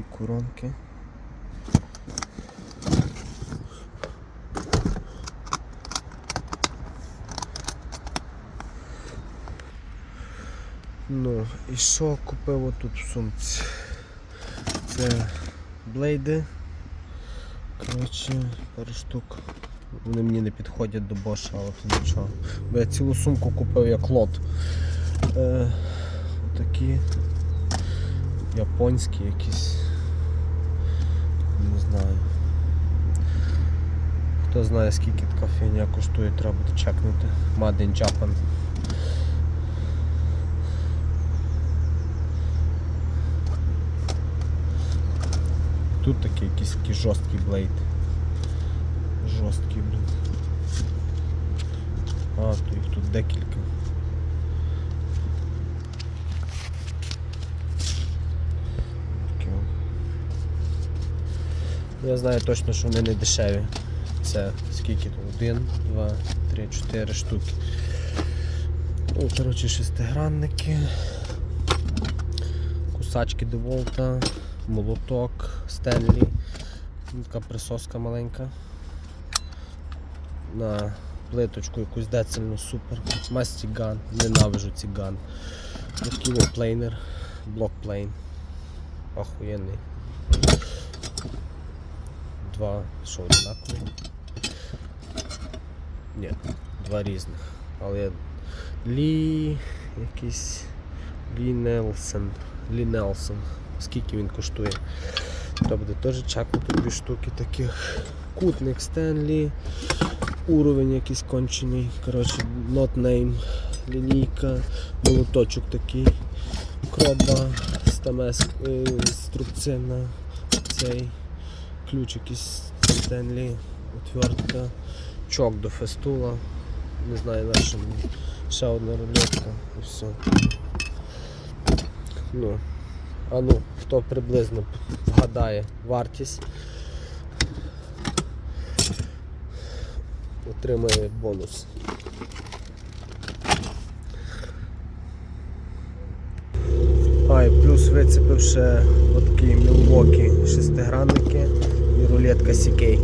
Такі коронки. Ну, і що купив отут в сумці? Це блейди. Коротше, пару штук. Вони мені не підходять до Боша, але то нічого. Бо я цілу сумку купив як лот. Е, такі японські якісь. Знаю. Хто знає скільки така коштує, треба буде чекнути. Made in Japan. Тут такий якийсь такий жорсткий блейд. Жорсткий, блін. А, то їх тут декілька. Такі о. Я знаю точно, що вони не дешеві. Це скільки тут? Один, два, три, чотири штуки. Ну, коротше, шестигранники. Кусачки Деволта, молоток, Стенлі. Така присоска маленька. На плиточку якусь децельну супер. Мастіган, ненавижу ці ган. Такий плейнер, блокплейн. Охуєнний. Два що однакові? Ні, два різних. Але Лі якийсь Лі Нелсон. Лі Нелсон. Скільки він коштує? Треба буде теж чекнути дві штуки таких. Кутник Стенлі. Уровень якийсь кончений. Коротше, not name. Лінійка, молоточок такий. Кроба, стамес, е, струбцина, цей ключ якийсь Стенлі, отвертка, чок до фестула. Не знаю мені. Ще одна рулетка і все. Ну, а ну, хто приблизно вгадає вартість, отримає бонус. А, і плюс вицепив ще от такі Milwaukee шестигранники рулетка CK.